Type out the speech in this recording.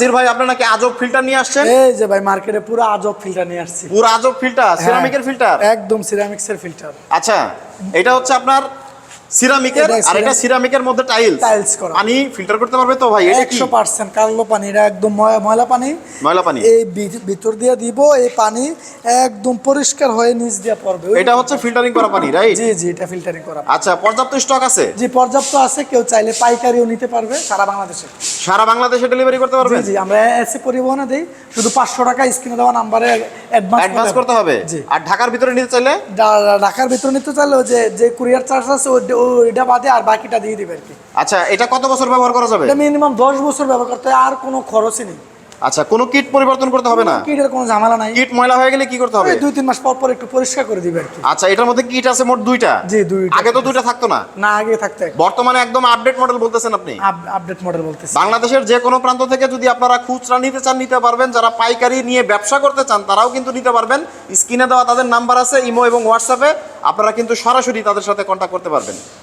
নাসির ভাই নাকি আজব ফিল্টার নিয়ে আসছেন? এই যে ভাই মার্কেটে পুরো আজব ফিল্টার নিয়ে আসছি। পুরো আজব ফিল্টার সিরামিকের ফিল্টার একদম সিরামিক্সের ফিল্টার আচ্ছা এটা হচ্ছে আপনার সিরামিকের আর এটা সিরামিকের মধ্যে টাইলস Tiles করা। পানি ফিল্টার করতে পারবে তো ভাই? এটা কি? একশো পার্সেন্ট কালো পানি এটা একদম ময়লা পানি। ময়লা পানি। এই ভিতর দিয়ে দিব এই পানি একদম পরিষ্কার হয়ে নিচ দিয়ে পড়বে। এটা হচ্ছে ফিল্টারিং করা পানি রাইট জি জি এটা ফিল্টারিং করা আচ্ছা পর্যাপ্ত স্টক আছে? জি পর্যাপ্ত আছে কেউ চাইলে পাইকারিও নিতে পারবে সারা বাংলাদেশে। সারা বাংলাদেশে ডেলিভারি করতে পারবেন? জি আমরা এসে পরিবহনে দেই। শুধু পাঁচশো টাকা স্ক্রিনে দেওয়া নম্বরে অ্যাডভান্স অ্যাডভান্স করতে হবে? আর ঢাকার ভিতরে নিতে চাইলে? ঢাকার ভিতরে নিতে চাইলে যে যে কুরিয়ার চার্জ আছে ওইটা বাদে আর বাকিটা দিয়ে দিবে আর কি। আচ্ছা এটা কত বছর ব্যবহার করা যাবে? এটা মিনিমাম দশ বছর ব্যবহার করতে আর কোনো খরচই নেই। আচ্ছা কোনো কিট পরিবর্তন করতে হবে না? কিটের কোনো ঝামেলা নাই। কিট ময়লা হয়ে গেলে কি করতে হবে? দুই তিন মাস পর পর একটু পরিষ্কার করে দিবে আর কি। আচ্ছা এটার মধ্যে কিট আছে মোট দুইটা? জি দুইটা আগে তো দুইটা থাকতো না? না আগে থাকতে বর্তমানে একদম আপডেট মডেল বলতেছেন আপনি? আপডেট মডেল বলতেছি। বাংলাদেশের যে কোনো প্রান্ত থেকে যদি আপনারা খুচরা নিতে চান নিতে পারবেন। যারা পাইকারি নিয়ে ব্যবসা করতে চান তারাও কিন্তু নিতে পারবেন। স্ক্রিনে দেওয়া তাদের নাম্বার আছে ইমো এবং হোয়াটসঅ্যাপে। আপনারা কিন্তু সরাসরি তাদের সাথে কন্ট্যাক্ট করতে পারবেন।